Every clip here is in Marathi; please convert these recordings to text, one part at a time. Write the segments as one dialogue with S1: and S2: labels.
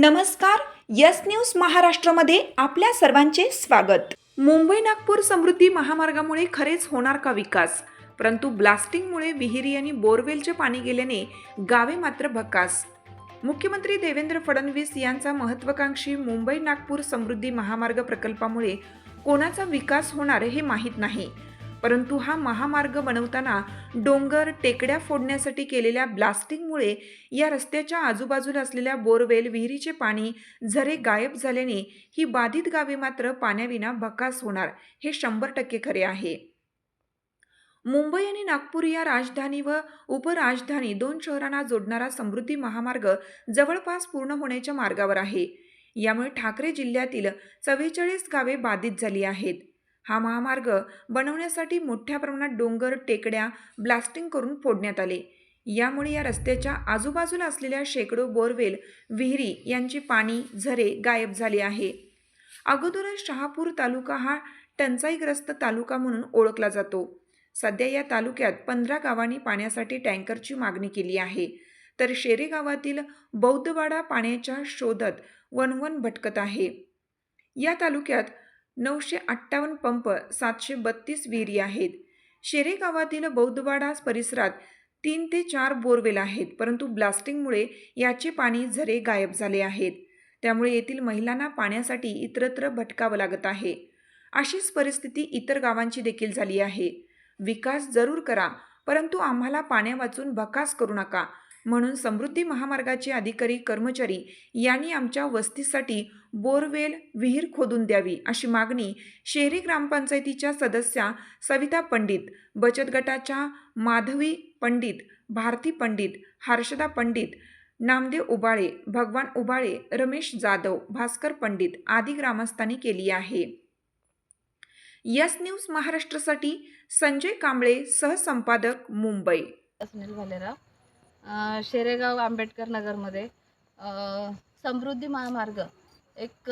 S1: नमस्कार यस न्यूज महाराष्ट्रामध्ये आपल्या सर्वांचे स्वागत. मुंबई नागपूर समृद्धी महामार्गामुळे खरेच होणार का विकास? परंतु ब्लास्टिंगमुळे विहिरी आणि बोरवेलचे पाणी गेल्याने गावे मात्र भकास. मुख्यमंत्री देवेंद्र फडणवीस यांचा महत्वाकांक्षी मुंबई नागपूर समृद्धी महामार्ग प्रकल्पामुळे कोणाचा विकास होणार हे माहीत नाही. परंतु हा महामार्ग बनवताना डोंगर टेकड्या फोडण्यासाठी केलेल्या ब्लास्टिंगमुळे या रस्त्याच्या आजूबाजूला असलेल्या बोरवेल विहिरीचे पाणी झरे गायब झाल्याने ही बाधित गावे मात्र पाण्याविना भकास होणार हे शंभर टक्के खरे आहे. मुंबई आणि नागपूर या राजधानी व उपराजधानी दोन शहरांना जोडणारा समृद्धी महामार्ग जवळपास पूर्ण होण्याच्या मार्गावर आहे. यामुळे ठाकरे जिल्ह्यातील चव्वेचाळीस गावे बाधित झाली आहेत. हा महामार्ग बनवण्यासाठी मोठ्या प्रमाणात डोंगर टेकड्या ब्लास्टिंग करून फोडण्यात आले. यामुळे या रस्त्याच्या आजूबाजूला असलेल्या शेकडो बोरवेल विहिरी यांची पाणी झरे गायब झाले आहे. अगोदरच शहापूर तालुका हा टंचाईग्रस्त तालुका म्हणून ओळखला जातो. सध्या या तालुक्यात पंधरा गावांनी पाण्यासाठी टँकरची मागणी केली आहे. तर शेरे गावातील बौद्धवाडा पाण्याच्या शोधत वनवन भटकत आहे. या तालुक्यात नऊशे अठ्ठावन्न पंप सातशे बत्तीस विहिरी आहेत. शेरे गावातील बौद्धवाडा परिसरात तीन ते चार बोरवेल आहेत परंतु ब्लास्टिंगमुळे याचे पाणी झरे गायब झाले आहेत. त्यामुळे येथील महिलांना पाण्यासाठी इतरत्र भटकावं लागत आहे. अशीच परिस्थिती इतर गावांची देखील झाली आहे. विकास जरूर करा परंतु आम्हाला पाण्या वाचून भकास करू नका म्हणून समृद्धी महामार्गाचे अधिकारी कर्मचारी यांनी आमच्या वस्तीसाठी बोरवेल विहीर खोदून द्यावी अशी मागणी शहरी ग्रामपंचायतीच्या सदस्या सविता पंडित बचत गटाच्या माधवी पंडित भारती पंडित हर्षदा पंडित नामदेव उबाळे भगवान उबाळे रमेश जाधव भास्कर पंडित आदी ग्रामस्थांनी केली आहे. यस न्यूज महाराष्ट्रासाठी संजय कांबळे सहसंपादक मुंबई.
S2: शेरेगाव आंबेडकर नगरमध्ये समृद्धी महामार्ग एक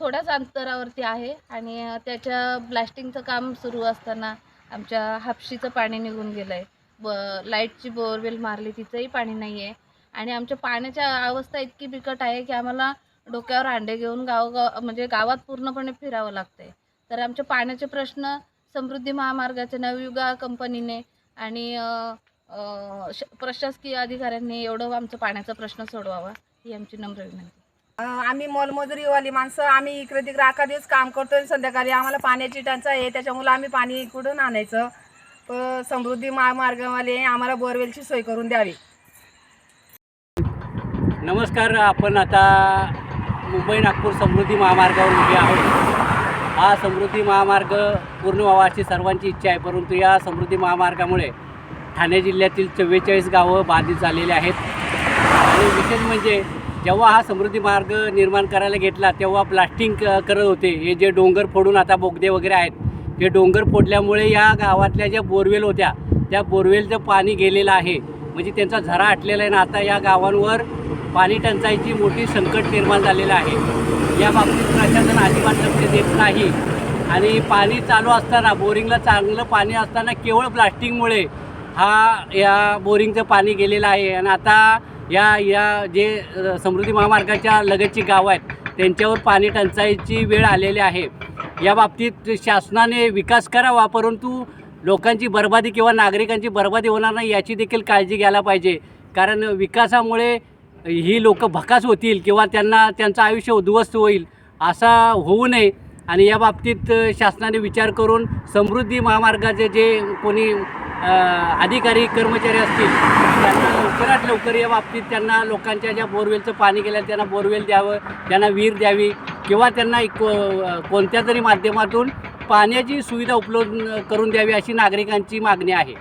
S2: थोड्याच अंतरावरती आहे आणि त्याच्या ब्लास्टिंगचं काम सुरू असताना आमच्या हापशीचं पाणी निघून गेलं आहे ब लाईटची बोरवेल मारली तिचंही पाणी नाही आहे आणि आमच्या पाण्याच्या अवस्था इतकी बिकट आहे की आम्हाला डोक्यावर अंडे घेऊन गावगाव म्हणजे गावात पूर्णपणे फिरावं लागतं तर आमच्या पाण्याचे प्रश्न समृद्धी महामार्गाच्या नवयुगा कंपनीने आणि प्रशासकीय अधिकाऱ्यांनी एवढं आमचं पाण्याचा प्रश्न सोडवावा ही आमची नम्र विनंती.
S3: आम्ही मोलमजुरीवाली माणसं आम्ही इकडे तिकडे अख्खा दिवस काम करतो आणि संध्याकाळी आम्हाला पाण्याची टंचाई आहे त्याच्यामुळे आम्ही पाणी इकडून आणायचं. समृद्धी महामार्गवाले आम्हाला बोरवेलची सोय करून द्यावी.
S4: नमस्कार आपण आता मुंबई नागपूर समृद्धी महामार्गावर उभे आहोत. हा समृद्धी महामार्ग पूर्ण व्हावा अशी सर्वांची इच्छा आहे परंतु या समृद्धी महामार्गामुळे ठाणे जिल्ह्यातील चव्वेचाळीस गावं बाधित झालेले आहेत. आणि विशेष म्हणजे जेव्हा हा समृद्धी मार्ग निर्माण करायला घेतला तेव्हा प्लास्टिंग क- करत होते. हे जे डोंगर फोडून आता बोगदे वगैरे आहेत ते डोंगर फोडल्यामुळे या गावातल्या ज्या बोरवेल होत्या त्या बोरवेलचं पाणी गेलेलं आहे. म्हणजे त्यांचा झरा आटलेला आहे ना आता या गावांवर पाणी टंचाईची मोठी संकट निर्माण झालेलं आहे. या बाबतीत प्रशासन अजिबात लक्ष देत नाही. आणि पाणी चालू असताना बोरिंगला चांगलं पाणी असताना केवळ प्लास्टिंगमुळे हा या बोरिंगचं पाणी गेलेलं आहे. आणि आता या या जे समृद्धी महामार्गाच्या लगतची गावं आहेत त्यांच्यावर पाणी टंचाईची वेळ आलेली आहे. या बाबतीत शासनाने विकास करावा परंतु लोकांची बर्बादी किंवा नागरिकांची बर्बादी होणार नाही याची देखील काळजी घ्यायला पाहिजे. कारण विकासामुळे ही लोक भकास होतील किंवा त्यांना त्यांचं आयुष्य उद्ध्वस्त होईल असा होऊ नये. आणि या बाबतीत शासनाने विचार करून समृद्धी महामार्गाचे जे कोणी अधिकारी कर्मचारी असतील त्यांना लवकरात लवकर या बाबतीत त्यांना लोकांच्या ज्या बोरवेलचं पाणी गेलं त्यांना बोरवेल द्यावं त्यांना विहीर द्यावी किंवा त्यांना एक कोणत्या तरी माध्यमातून पाण्याची सुविधा उपलब्ध करून द्यावी अशी नागरिकांची मागणी आहे.